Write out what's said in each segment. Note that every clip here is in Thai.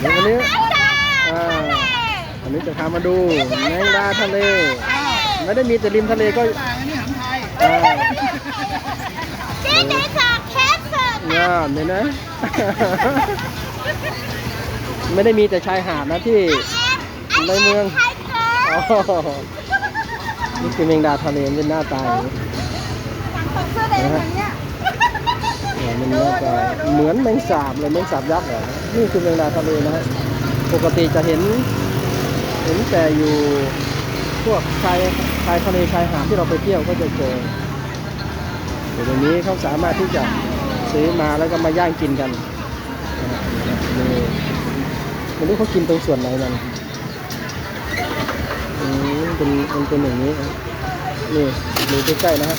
เดี๋ยววันนี้จ้าอ่าวันนี้จะพามาดูแมงดาทะเล ไม่ได้มีแต่ริมทะเลก็ต่างอันนี้หำไทยอ่าที่ในสากแคสเสิร์ฟเนี่ยเห็นไหมไม่ได้มีแต่ชายหาดนะที่ในเมืองไทยเกิร์อ๋อนี่คือแมงดาทะเลเป็นหน้าตาอย่างนี้คนเสื้อแดงอย่างเนี้ยเนี้เหมือนแมงสาบเลยแมงสาบยักษ์เหรอนี่คือแมงดาทะเลนะฮะปกติจะเห็น เห็นแต่อยู่พวกชายชายทะเลชายหาดที่เราไปเที่ยวก็จะเจอแต่เดี๋ยวนี้เขาสามารถที่จะซื้อมาแล้วก็มาย่างกินกันนี่ไม่รู้เขากินตรงส่วนไหนมันเป็นมันเป็นอย่างนี้นะนี่ดูใกล้ๆนะฮะ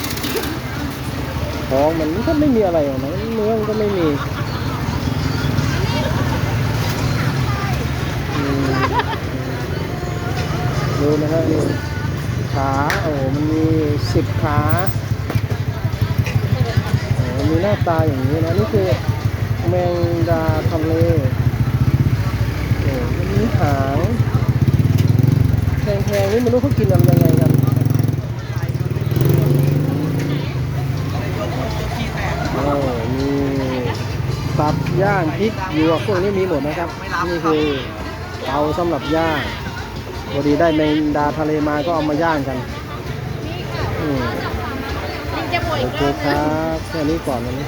ท้องมันก็ไม่มีอะไรหรอกนะ เนื้อมันก็ไม่มีดูนะฮะนี่ขาโอ้โหมันมีสิบขาโอ้มีหน้าตาอย่างนี้นะ นี่คือแมงดาทะเลโอ้มันมีหางแพงๆนี่ไม่รู้เขากินกันยังไงกัน ตับย่างพริกหยวกพวกนี้มีหมดนะครับนี่คือเตาสำหรับย่างพอดีได้แมงดาทะเลมาก็เอามาย่างกันอืมจะป่วยโอเคครับแค่นี้ก่อนวันนี้